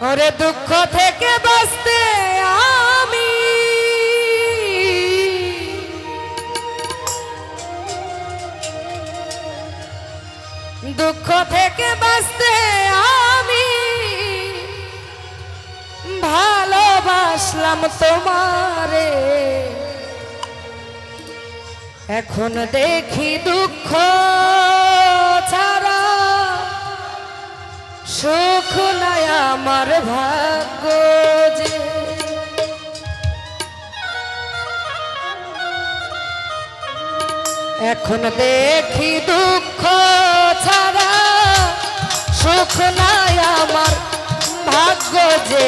ওরে দুঃখ থেকে বাঁচতে আমি দুঃখ থেকে বাঁচতে আমি ভালোবাসলাম তোমারে। এখন দেখি দুঃখ আমার ভাগ্য এখন দেখি দুঃখ ছাড়া সুখ নাই আমার ভাগ্য যে।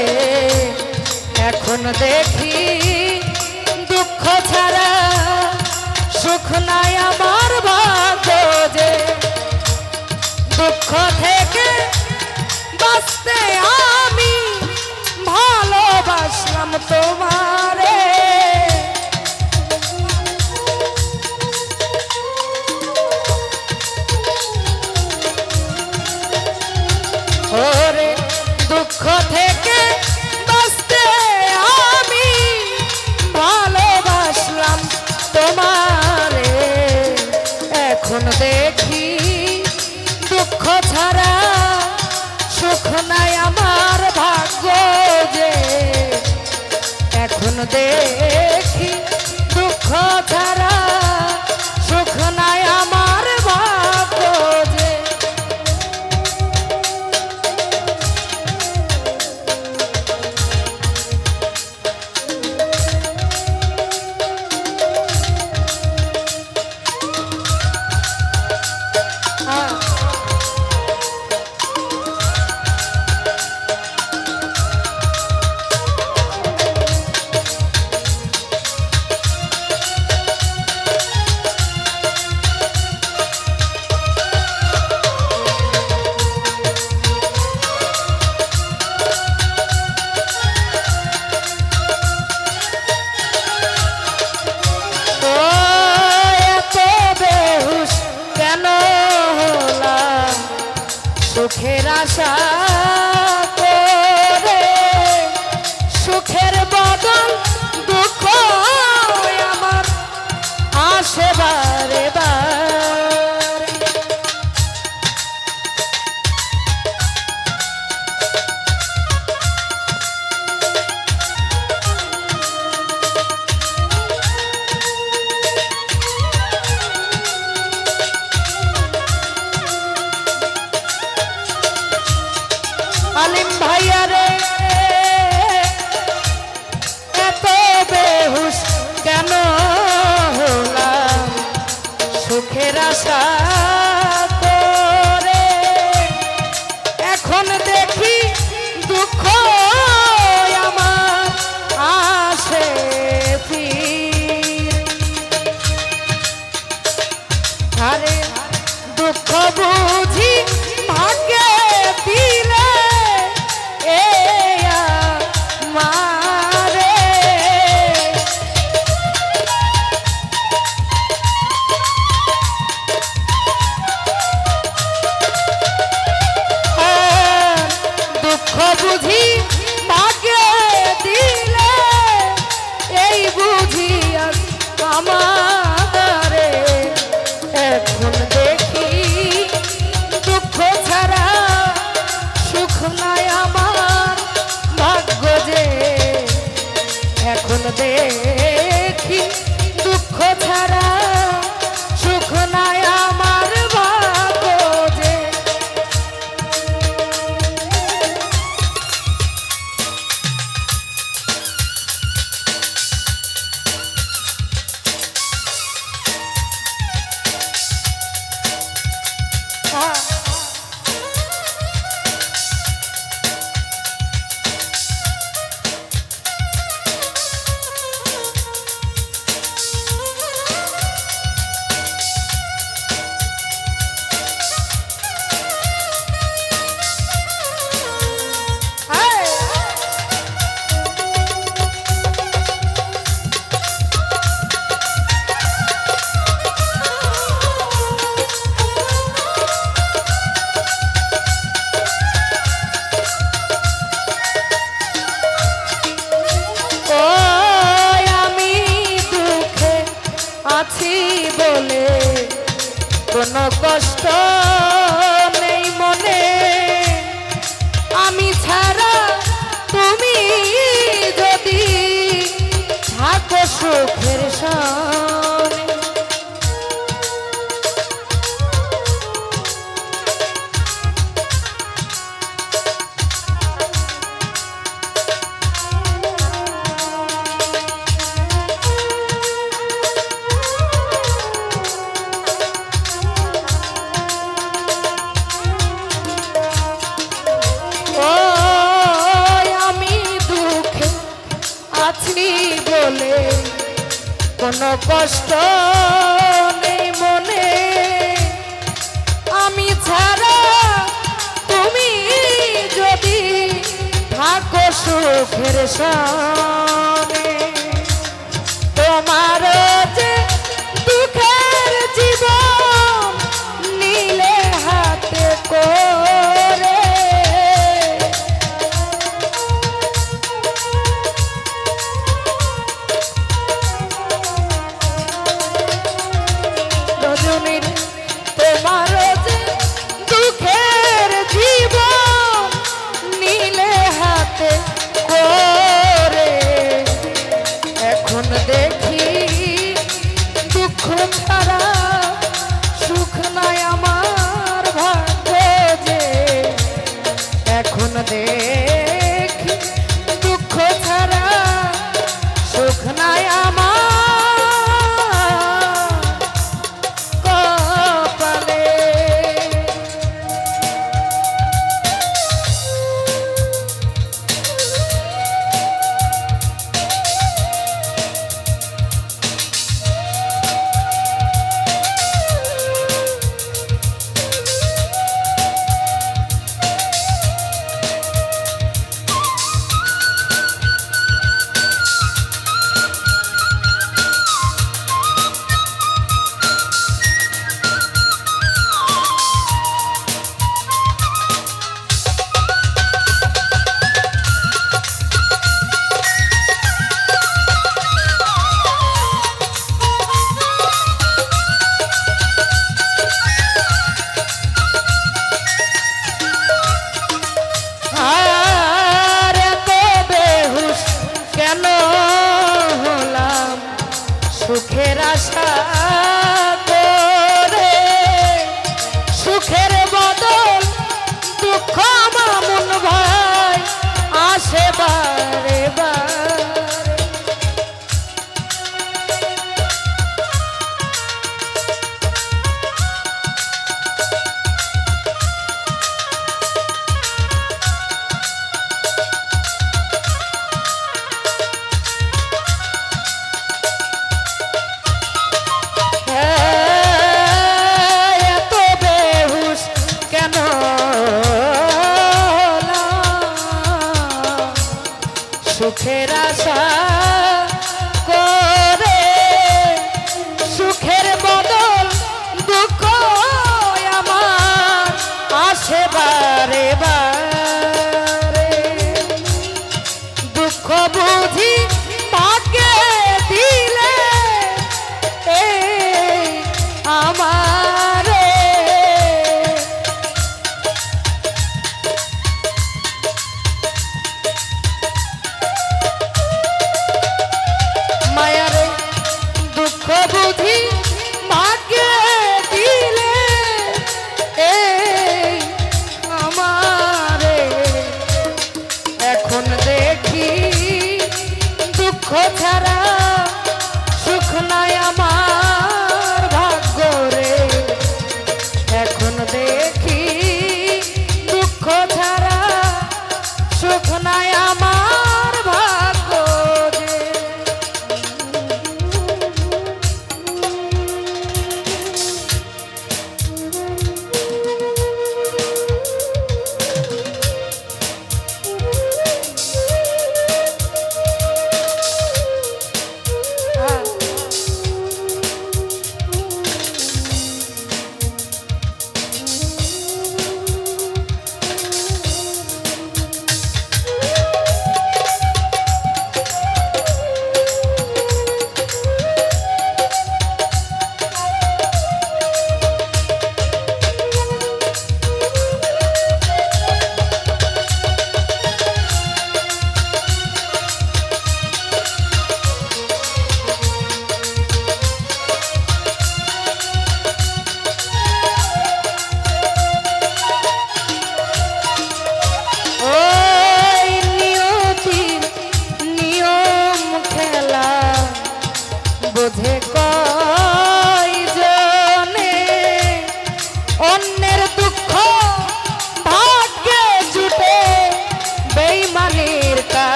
এখন দুঃখ ভালোবাসলাম তোমারে। ওরে দুঃখ থেকে এখন দুঃখ বুঝি ভাগ্যে দিলে, এই বুঝি আমারে এখন দেখি দুঃখ ছাড়া সুখ নাই আমার ভাগ্য যে। এখন দেখি কোনো কষ্ট। তিনি বলে, কোনো কষ্ট নেই মনে। আমি ছাড়া তুমি যদি থাকো সুখের সনে তোমার যে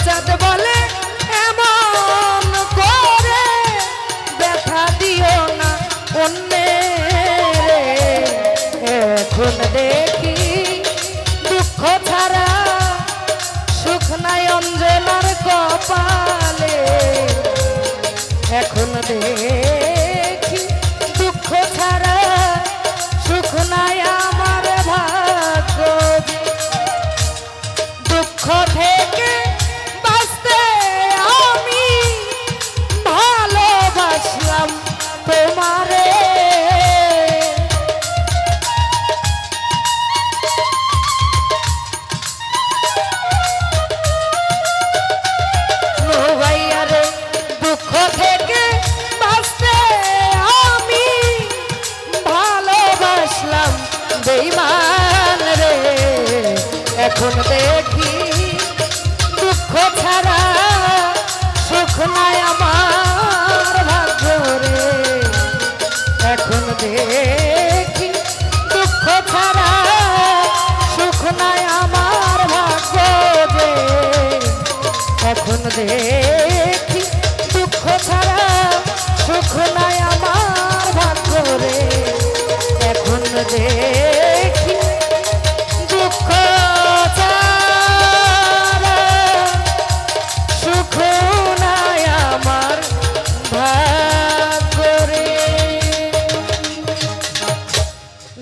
রূপচাঁদ বলে সুখ